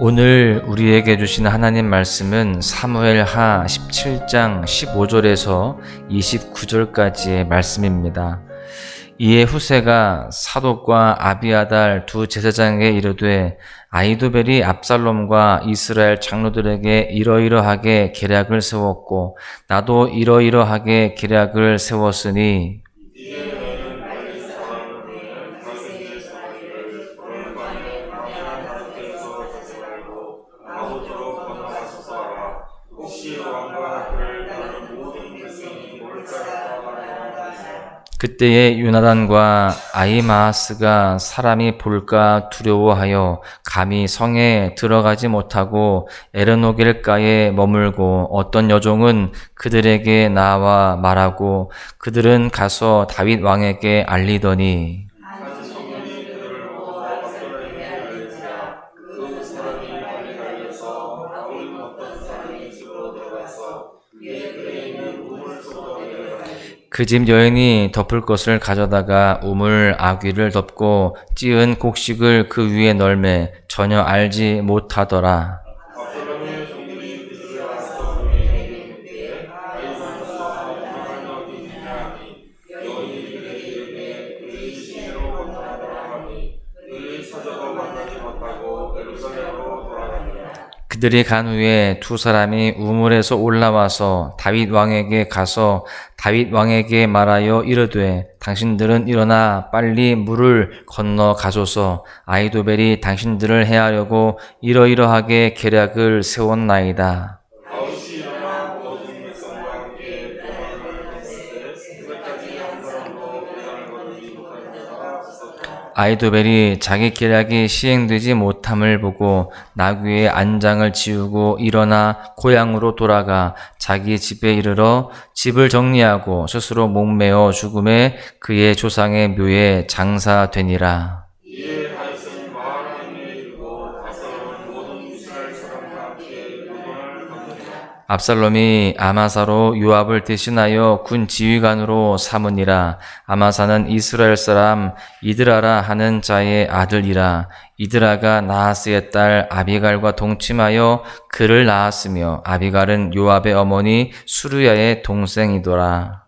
오늘 우리에게 주신 하나님 말씀은 사무엘 하 17장 15절에서 29절까지의 말씀입니다. 이에 후세가 사독과 아비아달 두 제사장에게 이르되 아이도벨이 압살롬과 이스라엘 장로들에게 이러이러하게 계략을 세웠고 나도 이러이러하게 계략을 세웠으니 그때에 유나단과 아이마하스가 사람이 볼까 두려워하여 감히 성에 들어가지 못하고 에르노길가에 머물고 어떤 여종은 그들에게 나와 말하고 그들은 가서 다윗 왕에게 알리더니 그 집 여인이 덮을 것을 가져다가 우물 아귀를 덮고 찌은 곡식을 그 위에 널매 전혀 알지 못하더라. 그들이 간 후에 두 사람이 우물에서 올라와서 다윗 왕에게 가서 다윗 왕에게 말하여 이르되 당신들은 일어나 빨리 물을 건너 가소서 아이도벨이 당신들을 해하려고 이러이러하게 계략을 세웠나이다. 아이도벨이 자기 계략이 시행되지 못함을 보고 나귀의 안장을 지우고 일어나 고향으로 돌아가 자기 집에 이르러 집을 정리하고 스스로 목매어 죽음에 그의 조상의 묘에 장사되니라. 압살롬이 아마사로 요압을 대신하여 군 지휘관으로 삼으니라. 아마사는 이스라엘 사람 이드라라 하는 자의 아들이라. 이드라가 나하스의 딸 아비갈과 동침하여 그를 낳았으며 아비갈은 요압의 어머니 수르야의 동생이더라.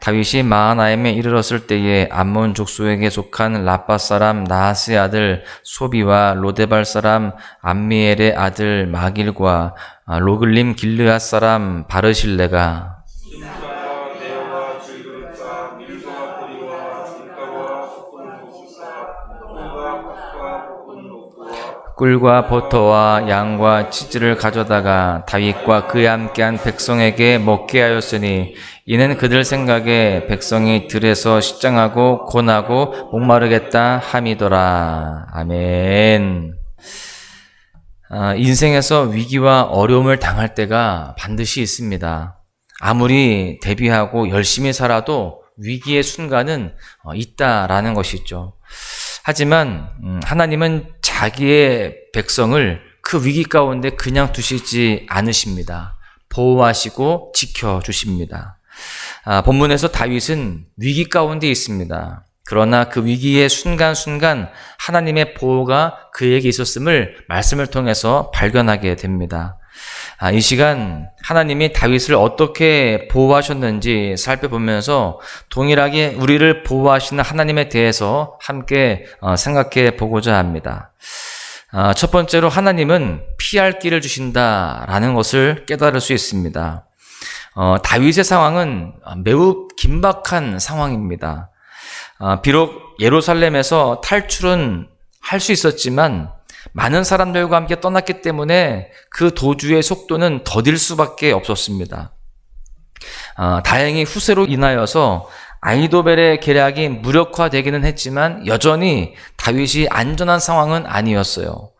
다윗이 마하나임에 이르렀을 때에 암몬 족속에게 속한 라빠 사람 나하스의 아들 소비와 로데발 사람 암미엘의 아들 마길과 로글림 길르앗 사람 바르실레가 꿀과 버터와 양과 치즈를 가져다가 다윗과 그에 함께한 백성에게 먹게 하였으니 이는 그들 생각에 백성이 들에서 시장하고 고나고 목마르겠다 함이더라. 아멘. 아, 인생에서 위기와 어려움을 당할 때가 반드시 있습니다. 아무리 대비하고 열심히 살아도 위기의 순간은 어, 있다라는 것이죠. 하지만 음, 하나님은 자기의 백성을 그 위기 가운데 그냥 두시지 않으십니다. 보호하시고 지켜주십니다. 아, 본문에서 다윗은 위기 가운데 있습니다. 그러나 그 위기의 순간순간 하나님의 보호가 그에게 있었음을 말씀을 통해서 발견하게 됩니다. 아, 이 시간 하나님이 다윗을 어떻게 보호하셨는지 살펴보면서 동일하게 우리를 보호하시는 하나님에 대해서 함께 어, 생각해 보고자 합니다. 아, 첫 번째로 하나님은 피할 길을 주신다라는 것을 깨달을 수 있습니다. 어, 다윗의 상황은 매우 긴박한 상황입니다. 아, 비록 예루살렘에서 탈출은 할 수 있었지만 많은 사람들과 함께 떠났기 때문에 그 도주의 속도는 더딜 수밖에 없었습니다. 아, 다행히 후세로 인하여서 아이도벨의 계략이 무력화되기는 했지만 여전히 다윗이 안전한 상황은 아니었어요.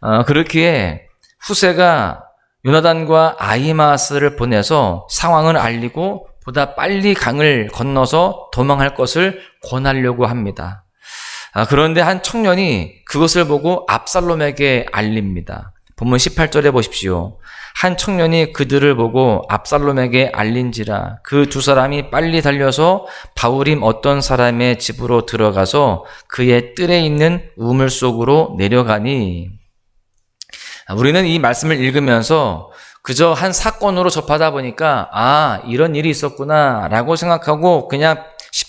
어, 그렇기에 후세가 요나단과 아이마스를 보내서 상황을 알리고 보다 빨리 강을 건너서 도망할 것을 권하려고 합니다. 아, 그런데 한 청년이 그것을 보고 압살롬에게 알립니다. 본문 18절에 보십시오. 한 청년이 그들을 보고 압살롬에게 알린지라 그 두 사람이 빨리 달려서 바울임 어떤 사람의 집으로 들어가서 그의 뜰에 있는 우물 속으로 내려가니 우리는 이 말씀을 읽으면서 그저 한 사건으로 접하다 보니까 아 이런 일이 있었구나라고 생각하고 그냥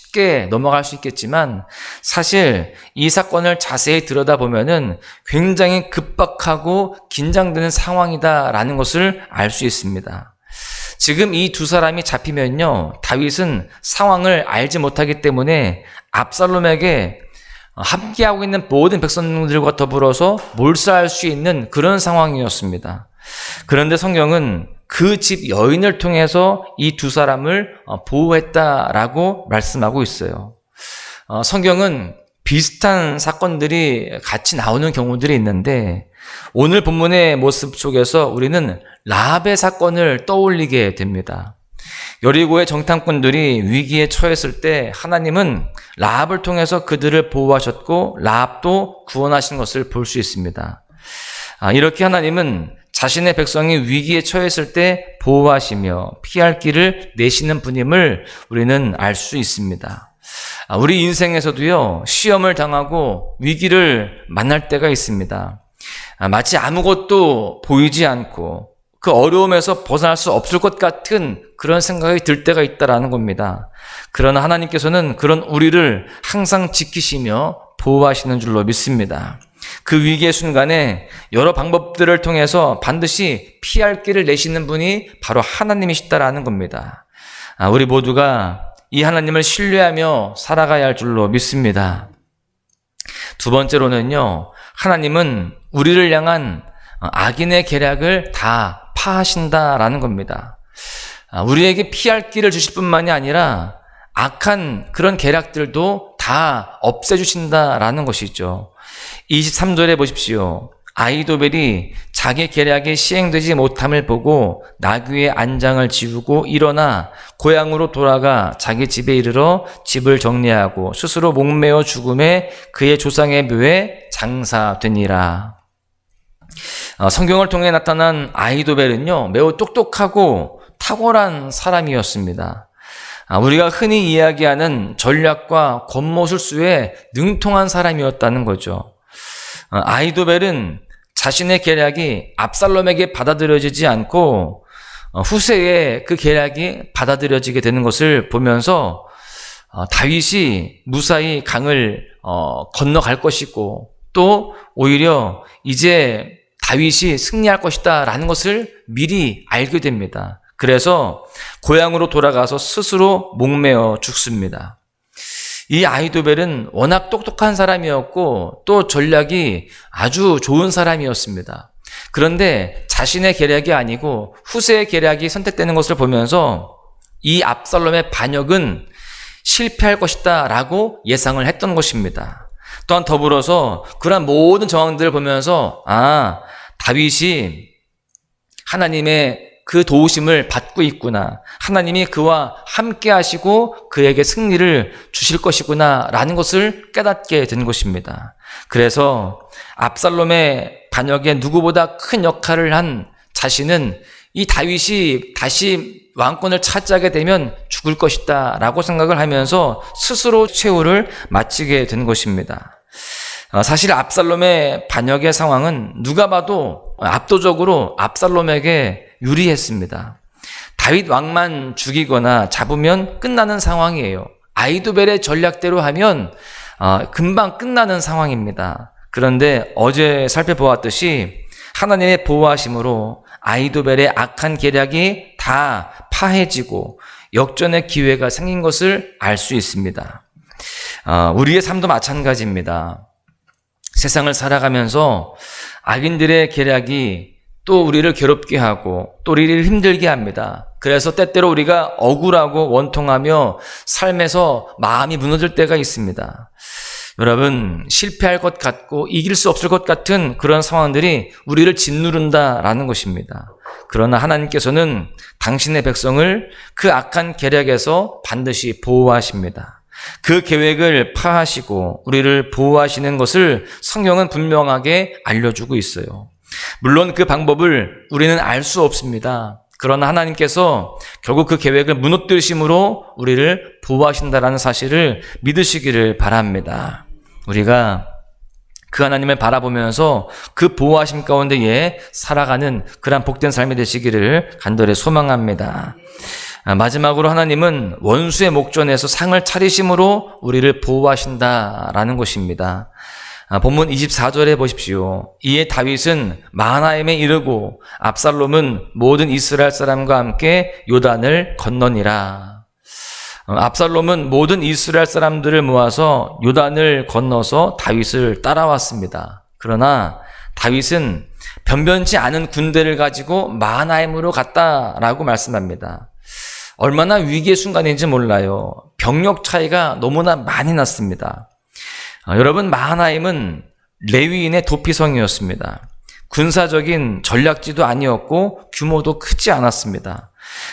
쉽게 넘어갈 수 있겠지만 사실 이 사건을 자세히 들여다보면은 굉장히 급박하고 긴장되는 상황이다라는 것을 알 수 있습니다. 지금 이 두 사람이 잡히면요 다윗은 상황을 알지 못하기 때문에 압살롬에게 함께하고 있는 모든 백성들과 더불어서 몰살할 수 있는 그런 상황이었습니다. 그런데 성경은 그 집 여인을 통해서 이 두 사람을 어, 보호했다라고 말씀하고 있어요. 어, 성경은 비슷한 사건들이 같이 나오는 경우들이 있는데 오늘 본문의 모습 속에서 우리는 라합의 사건을 떠올리게 됩니다. 여리고의 정탐꾼들이 위기에 처했을 때 하나님은 라합을 통해서 그들을 보호하셨고 라합도 구원하신 것을 볼 수 있습니다. 아, 이렇게 하나님은 자신의 백성이 위기에 처했을 때 보호하시며 피할 길을 내시는 분임을 우리는 알 수 있습니다. 아, 우리 인생에서도요, 시험을 당하고 위기를 만날 때가 있습니다. 아, 마치 아무것도 보이지 않고 그 어려움에서 벗어날 수 없을 것 같은 그런 생각이 들 때가 있다라는 겁니다. 그러나 하나님께서는 그런 우리를 항상 지키시며 보호하시는 줄로 믿습니다. 그 위기의 순간에 여러 방법들을 통해서 반드시 피할 길을 내시는 분이 바로 하나님이시다라는 겁니다. 아, 우리 모두가 이 하나님을 신뢰하며 살아가야 할 줄로 믿습니다. 두 번째로는요, 하나님은 우리를 향한 악인의 계략을 다 파하신다라는 겁니다. 아, 우리에게 피할 길을 주실 뿐만이 아니라 악한 그런 계략들도 다 없애주신다라는 것이죠. 23절에 보십시오. 아이도벨이 자기 계략이 시행되지 못함을 보고 나귀의 안장을 지우고 일어나 고향으로 돌아가 자기 집에 이르러 집을 정리하고 스스로 목매어 죽음에 그의 조상의 묘에 장사되니라. 어, 성경을 통해 나타난 아이도벨은요 매우 똑똑하고 탁월한 사람이었습니다. 아, 우리가 흔히 이야기하는 전략과 권모술수에 능통한 사람이었다는 거죠. 어, 아이도벨은 자신의 계략이 압살롬에게 받아들여지지 않고 어, 후세에 그 계략이 받아들여지게 되는 것을 보면서 어, 다윗이 무사히 강을 건너갈 것이고 또 오히려 이제 다윗이 승리할 것이다라는 것을 미리 알게 됩니다. 그래서 고향으로 돌아가서 스스로 목매어 죽습니다. 이 아이도벨은 워낙 똑똑한 사람이었고 또 전략이 아주 좋은 사람이었습니다. 그런데 자신의 계략이 아니고 후세의 계략이 선택되는 것을 보면서 이 압살롬의 반역은 실패할 것이다 라고 예상을 했던 것입니다. 또한 더불어서 그러한 모든 정황들을 보면서 아, 다윗이 하나님의 그 도우심을 받고 있구나. 하나님이 그와 함께 하시고 그에게 승리를 주실 것이구나. 라는 것을 깨닫게 된 것입니다. 그래서 압살롬의 반역에 누구보다 큰 역할을 한 자신은 이 다윗이 다시 왕권을 차지하게 되면 죽을 것이다. 라고 생각을 하면서 스스로 최후를 마치게 된 것입니다. 어, 사실 압살롬의 반역의 상황은 누가 봐도 압도적으로 압살롬에게 유리했습니다. 다윗 왕만 죽이거나 잡으면 끝나는 상황이에요. 아이도벨의 전략대로 하면 어, 금방 끝나는 상황입니다. 그런데 어제 살펴보았듯이 하나님의 보호하심으로 아이도벨의 악한 계략이 다 파해지고 역전의 기회가 생긴 것을 알 수 있습니다. 어, 우리의 삶도 마찬가지입니다. 세상을 살아가면서 악인들의 계략이 또 우리를 괴롭게 하고 또 우리를 힘들게 합니다. 그래서 때때로 우리가 억울하고 원통하며 삶에서 마음이 무너질 때가 있습니다. 여러분, 실패할 것 같고 이길 수 없을 것 같은 그런 상황들이 우리를 짓누른다라는 것입니다. 그러나 하나님께서는 당신의 백성을 그 악한 계략에서 반드시 보호하십니다. 그 계획을 파하시고 우리를 보호하시는 것을 성경은 분명하게 알려주고 있어요. 물론 그 방법을 우리는 알 수 없습니다. 그러나 하나님께서 결국 그 계획을 무너뜨리심으로 우리를 보호하신다라는 사실을 믿으시기를 바랍니다. 우리가 그 하나님을 바라보면서 그 보호하심 가운데에 살아가는 그러한 복된 삶이 되시기를 간절히 소망합니다. 아, 마지막으로 하나님은 원수의 목전에서 상을 차리심으로 우리를 보호하신다라는 것입니다. 아, 본문 24절에 보십시오. 이에 다윗은 마하나임에 이르고 압살롬은 모든 이스라엘 사람과 함께 요단을 건너니라. 어, 압살롬은 모든 이스라엘 사람들을 모아서 요단을 건너서 다윗을 따라왔습니다. 그러나 다윗은 변변치 않은 군대를 가지고 마하나임으로 갔다라고 말씀합니다. 얼마나 위기의 순간인지 몰라요. 병력 차이가 너무나 많이 났습니다. 어, 여러분 마하나임은 레위인의 도피성이었습니다. 군사적인 전략지도 아니었고 규모도 크지 않았습니다.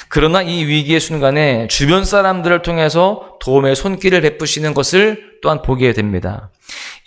그러나 이 위기의 순간에 주변 사람들을 통해서 도움의 손길을 베푸시는 것을 또한 보게 됩니다.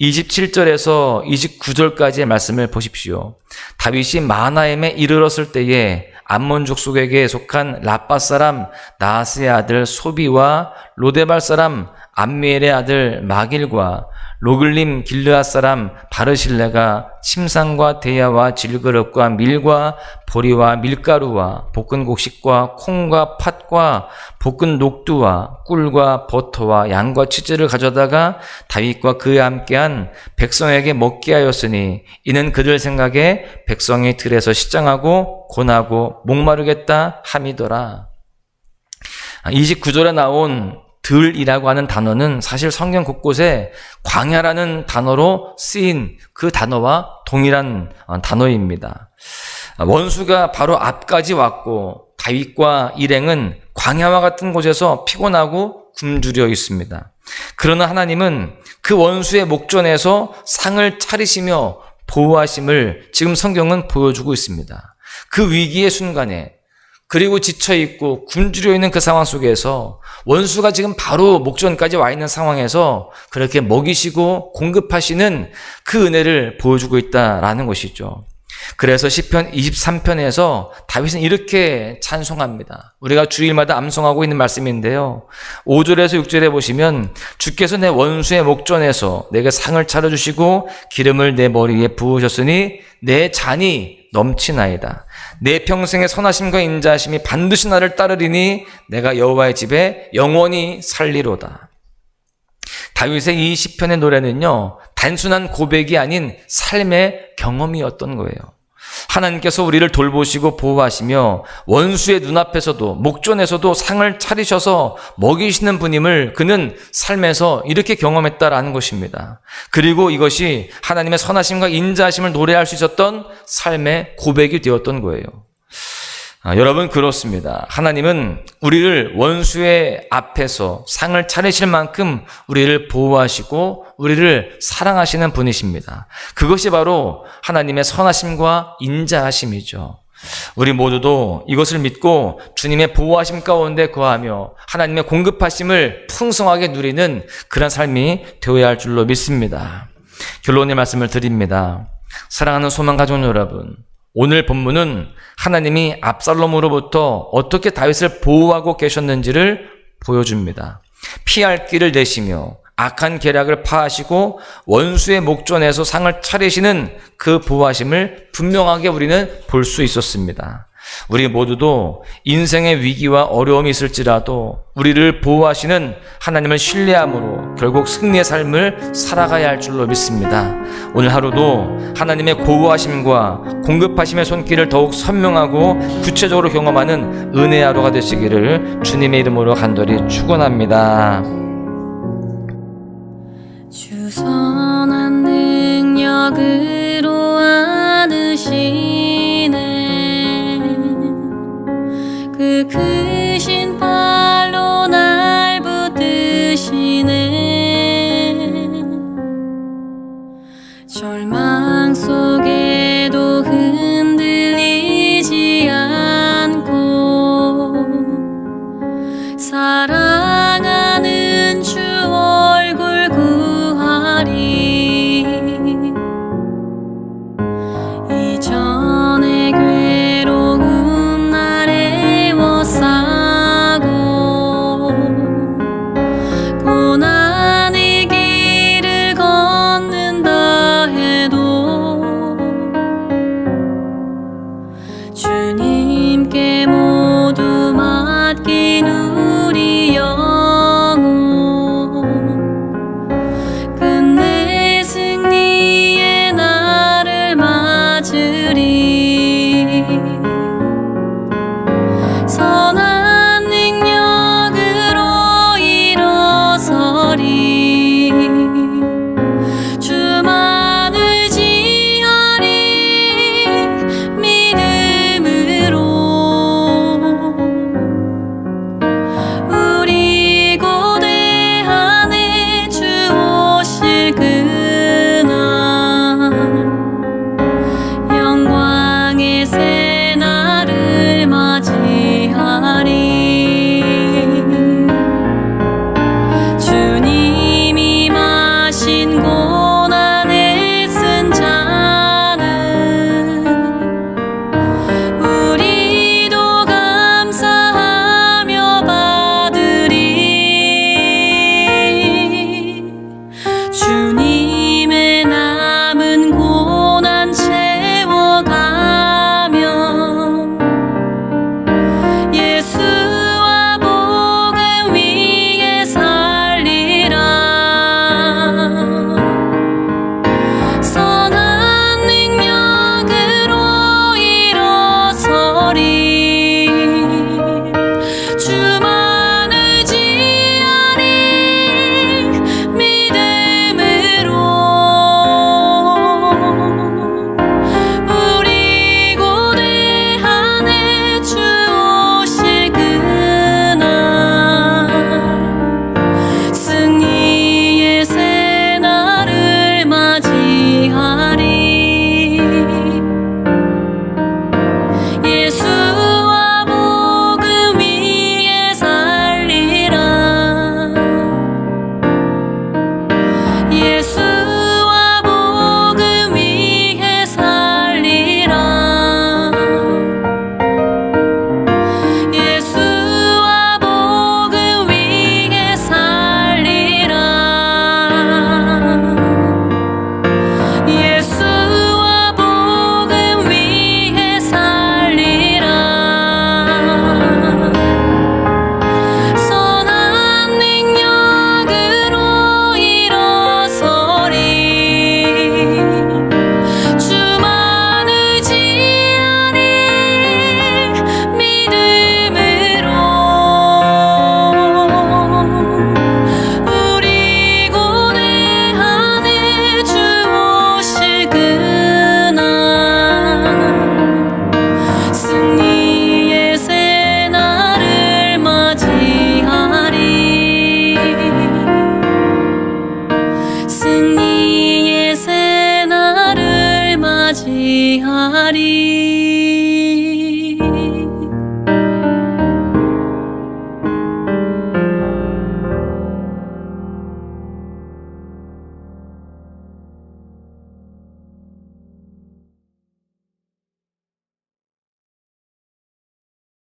27절에서 29절까지의 말씀을 보십시오. 다윗이 마하나임에 이르렀을 때에 암몬 족 속에게 속한 라빠 사람 나스의 아들 소비와 로데발 사람 암미엘의 아들 마길과 로글림 길르앗 사람 바르실레가 침상과 대야와 질그릇과 밀과 보리와 밀가루와 볶은 곡식과 콩과 팥과 볶은 녹두와 꿀과 버터와 양과 치즈를 가져다가 다윗과 그에 함께한 백성에게 먹게 하였으니 이는 그들 생각에 백성이 들에서 시장하고 고나고 목마르겠다 함이더라. 29절에 나온 들이라고 하는 단어는 사실 성경 곳곳에 광야라는 단어로 쓰인 그 단어와 동일한 어, 단어입니다. 원수가 바로 앞까지 왔고 다윗과 일행은 광야와 같은 곳에서 피곤하고 굶주려 있습니다. 그러나 하나님은 그 원수의 목전에서 상을 차리시며 보호하심을 지금 성경은 보여주고 있습니다. 그 위기의 순간에 그리고 지쳐 있고 굶주려 있는 그 상황 속에서 원수가 지금 바로 목전까지 와 있는 상황에서 그렇게 먹이시고 공급하시는 그 은혜를 보여주고 있다라는 것이죠. 그래서 시편 23편에서 다윗은 이렇게 찬송합니다. 우리가 주일마다 암송하고 있는 말씀인데요. 5절에서 6절에 보시면 주께서 내 원수의 목전에서 내게 상을 차려 주시고 기름을 내 머리에 부으셨으니 내 잔이 넘치나이다. 내 평생의 선하심과 인자하심이 반드시 나를 따르리니 내가 여호와의 집에 영원히 살리로다. 다윗의 이 시편의 노래는요, 단순한 고백이 아닌 삶의 경험이었던 거예요. 하나님께서 우리를 돌보시고 보호하시며 원수의 눈앞에서도 목전에서도 상을 차리셔서 먹이시는 분임을 그는 삶에서 이렇게 경험했다라는 것입니다. 그리고 이것이 하나님의 선하심과 인자하심을 노래할 수 있었던 삶의 고백이 되었던 거예요. 아, 여러분 그렇습니다. 하나님은 우리를 원수의 앞에서 상을 차리실 만큼 우리를 보호하시고 우리를 사랑하시는 분이십니다. 그것이 바로 하나님의 선하심과 인자하심이죠. 우리 모두도 이것을 믿고 주님의 보호하심 가운데 거하며 하나님의 공급하심을 풍성하게 누리는 그런 삶이 되어야 할 줄로 믿습니다. 결론의 말씀을 드립니다. 사랑하는 소망 가족 여러분, 오늘 본문은 하나님이 압살롬으로부터 어떻게 다윗을 보호하고 계셨는지를 보여줍니다. 피할 길을 내시며 악한 계략을 파하시고 원수의 목전에서 상을 차리시는 그 보호하심을 분명하게 우리는 볼 수 있었습니다. 우리 모두도 인생의 위기와 어려움이 있을지라도 우리를 보호하시는 하나님을 신뢰함으로 결국 승리의 삶을 살아가야 할 줄로 믿습니다. 오늘 하루도 하나님의 보호하심과 공급하심의 손길을 더욱 선명하고 구체적으로 경험하는 은혜의 하루가 되시기를 주님의 이름으로 간절히 축원합니다. 주 선한 능력으 크신 팔로 날 붙드시네. 절망 속